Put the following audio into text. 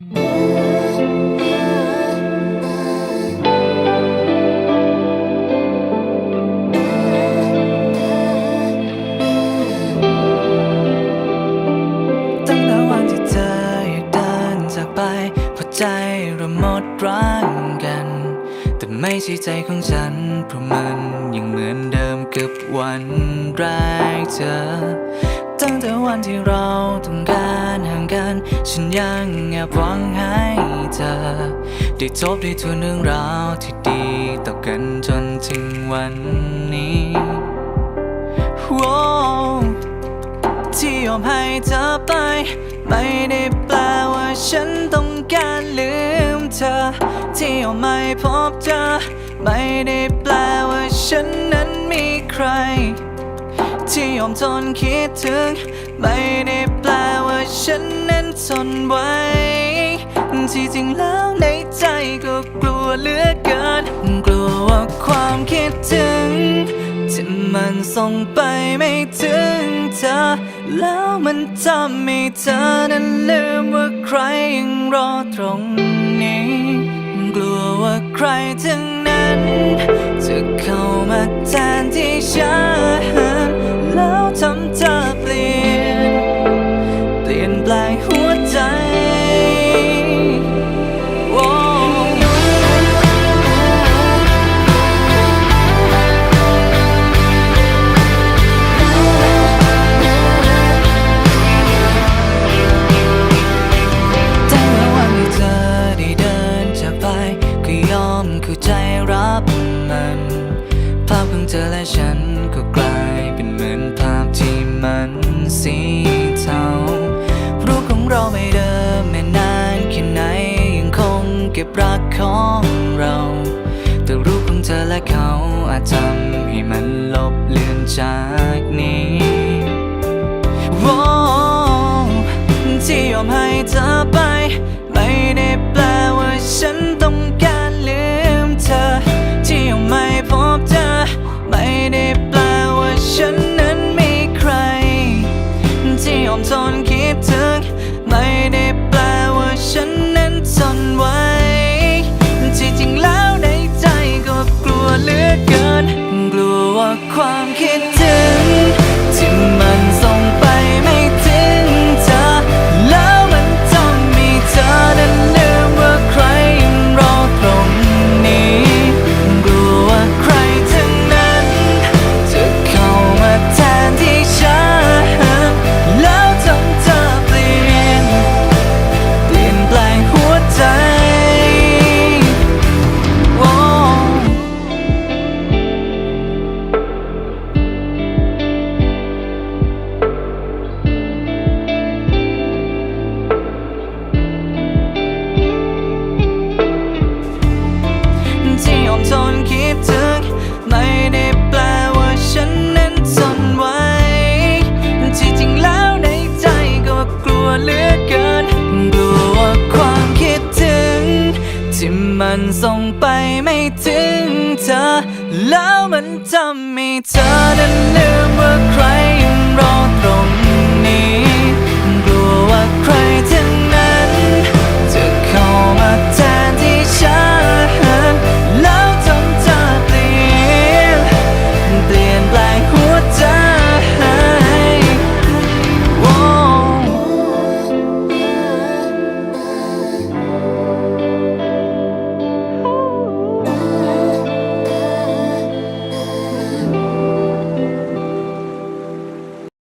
ตั้งแต่วันที่เธออยากเดินจากไปเพราะใจเราหมดรักกัน แต่ไม่ใช่ใจของฉัน เพราะมันยังเหมือนเดิมกับวันแรกเจอ ตั้งแต่วันที่เราต้องการห่างกัน ฉันยังแอบหวังให้เธอ ได้ทบได้ทวนเรื่องราวที่ดีต่อกันจนถึงวันนี้ Wow ที่ยอมให้เธอไป ไม่ได้แปลว่าฉันต้องการลืมเธอ ที่ยอมไม่พบเจอไม่ได้แปลว่าฉันนั้นมีใคร ที่ยอมทนคิดถึง ไม่ได้แปลว่าฉันนั้นทนไว้ ที่จริงแล้วในใจก็กลัวเหลือเกิน กลัวว่าความคิดถึง ที่มันส่งไปไม่ถึงเธอ แล้วมันทำให้เธอนั้นลืมว่าใครยังรอตรงนี้ กลัวว่าใครทั้งนั้น จะเข้ามาแทนที่ฉัน รับมันภาพของเธอและฉันก็กลายเป็นเหมือนภาพที่มันสีเทารูปของเราไม่เดิมแม้นานแค่ไหนยังคงเก็บรักของเรา แต่รูปของเธอและเขาอาจทำให้มันลบเลือนจากนี้โอ้ที่ยอมให้เธอไป ไม่ได้แปลว่าฉัน ความคิดถึง มันส่งไปไม่ถึงเธอ แล้วมันทำให้เธอนั้นลืมว่าใคร